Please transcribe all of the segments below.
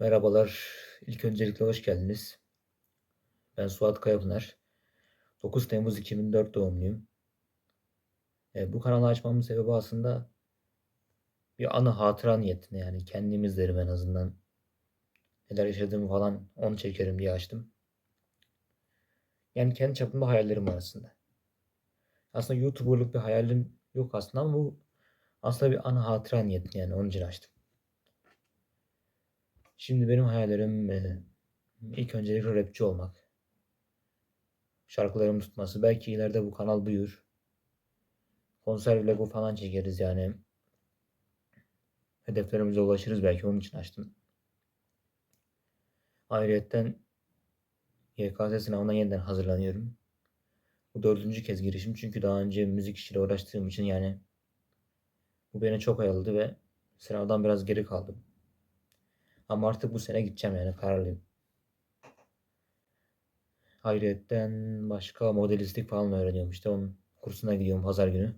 Merhabalar. İlk öncelikle hoş geldiniz. Ben Suat Kayapınar. 9 Temmuz 2004 doğumluyum. E, bu kanalı açmamın sebebi aslında bir anı hatıra niyetine yani kendim izlerim en azından. Neler yaşadığımı falan onu çekerim diye açtım. Yani kendi çapımda hayallerim var aslında. Aslında YouTuber'lık bir hayalim yok aslında ama bu aslında bir anı hatıra niyetine yani onun için açtım. Şimdi benim hayallerim e, ilk öncelikle rapçi olmak. Şarkılarımı tutması. Belki ileride bu kanal büyür. Konser vlogu falan çekeriz yani. Hedeflerimize ulaşırız belki onun için açtım. Ayrıyetten YKS sınavına yeniden hazırlanıyorum. Bu dördüncü kez girişim çünkü daha önce müzik işiyle uğraştığım için yani bu beni çok oyaladı ve sınavdan biraz geri kaldım. Ama artık bu sene gideceğim yani kararlıyım. Hayretten başka modelistlik falan öğreniyorum. İşte onun kursuna gidiyorum pazar günü.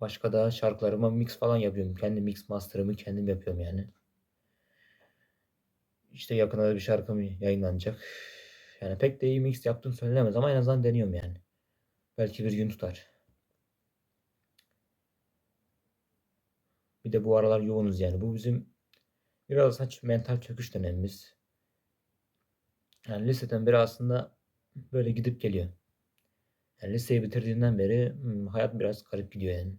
Başka da şarkılarıma mix falan yapıyorum. Kendi mix master'ımı kendim yapıyorum yani. İşte yakında da bir şarkım yayınlanacak. Yani pek de iyi mix yaptım söylenemez ama en azından deniyorum yani. Belki bir gün tutar. Bir de bu aralar yoğunuz yani. Bu bizim biraz saç mental çöküş dönemimiz. Yani liseden beri aslında böyle gidip geliyor. Yani liseyi bitirdiğinden beri hmm, hayat biraz garip gidiyor yani.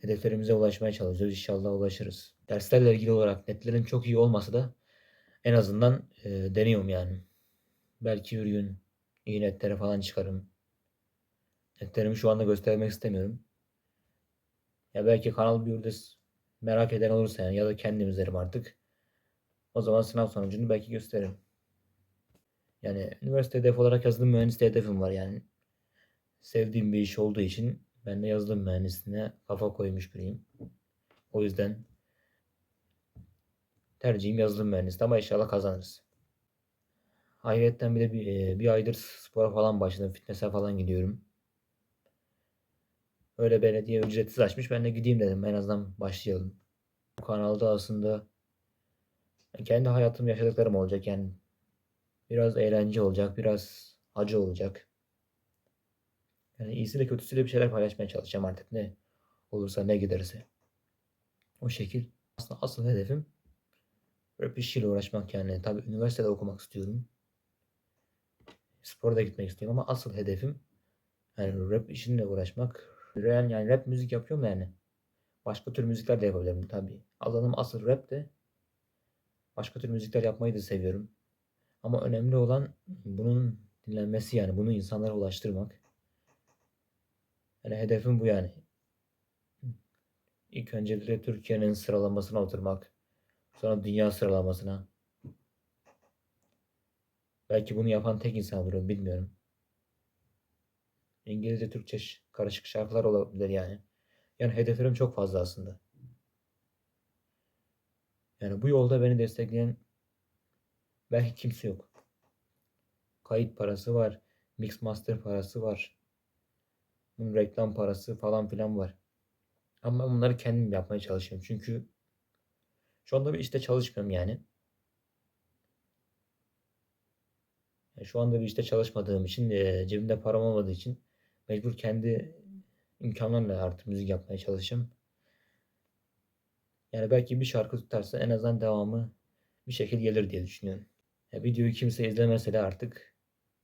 Hedeflerimize ulaşmaya çalışıyoruz. İnşallah ulaşırız. Derslerle ilgili olarak netlerim çok iyi olmasa da en azından e, deniyorum yani. Belki bir gün iyi netlere falan çıkarım. Netlerimi şu anda göstermek istemiyorum. Ya belki kanal bir merak eden olursa yani ya da kendim izlerim artık. O zaman sınav sonucunu belki gösteririm. Yani üniversite hedef olarak yazılım mühendisliği hedefim var yani. Sevdiğim bir iş olduğu için ben de yazılım mühendisliğine kafa koymuş biriyim. O yüzden tercihim yazılım mühendisliği ama inşallah kazanırız. Hayretten bir de bir, bir aydır spora falan başladım. Fitness'e falan gidiyorum. Öyle belediye ücretsiz açmış. Ben de gideyim dedim. En azından başlayalım. Bu kanalda aslında kendi hayatım yaşadıklarım olacak. Yani biraz eğlence olacak. Biraz acı olacak. Yani iyisiyle kötüsüyle bir şeyler paylaşmaya çalışacağım artık. Ne olursa ne giderse. O şekil. Aslında asıl hedefim rap işiyle uğraşmak yani. Tabii üniversitede okumak istiyorum. Spora da gitmek istiyorum ama asıl hedefim yani rap işinle uğraşmak, Real yani rap müzik yapıyorum yani. Başka tür müzikler de yapabilirim tabii. Alanım asıl rap de. Başka tür müzikler yapmayı da seviyorum. Ama önemli olan bunun dinlenmesi yani. Bunu insanlara ulaştırmak. Yani hedefim bu yani. İlk öncelikle Türkiye'nin sıralamasına oturmak. Sonra dünya sıralamasına. Belki bunu yapan tek insan olurum bilmiyorum. İngilizce, Türkçe karışık şarkılar olabilir yani. Yani hedeflerim çok fazla aslında. Yani bu yolda beni destekleyen belki kimse yok. Kayıt parası var. Mix master parası var. Bunun reklam parası falan filan var. Ama bunları kendim yapmaya çalışıyorum. Çünkü şu anda bir işte çalışmıyorum yani. şu anda bir işte çalışmadığım için, cebimde param olmadığı için mecbur kendi imkanlarla artık müzik yapmaya çalışacağım. Yani belki bir şarkı tutarsa en azından devamı bir şekilde gelir diye düşünüyorum. Ya videoyu kimse izlemese de artık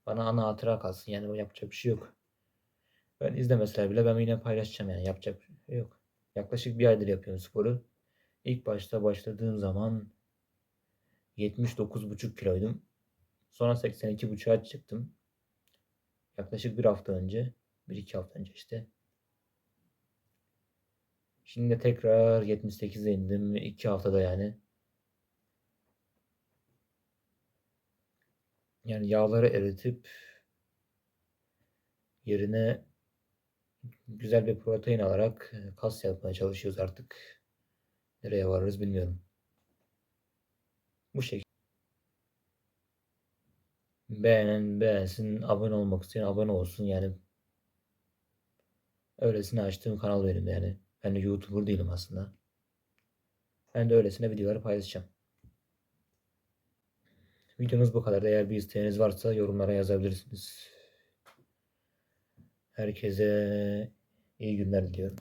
bana ana hatıra kalsın. Yani yapacak bir şey yok. Ben izlemeseler bile ben yine paylaşacağım yani yapacak bir şey yok. Yaklaşık bir aydır yapıyorum sporu. İlk başta başladığım zaman 79,5 kiloydum. Sonra 82,5'a çıktım. Yaklaşık bir hafta önce. Bir iki hafta önce işte. Şimdi tekrar 78'e indim. iki haftada yani. Yani yağları eritip yerine güzel bir protein alarak kas yapmaya çalışıyoruz artık. Nereye varırız bilmiyorum. Bu şekilde. Beğenen beğensin, abone olmak isteyen abone olsun yani. Öylesine açtığım kanal benim yani. Ben de YouTuber değilim aslında. Ben de öylesine videoları paylaşacağım. Videomuz bu kadar. Eğer bir isteğiniz varsa yorumlara yazabilirsiniz. Herkese iyi günler diliyorum.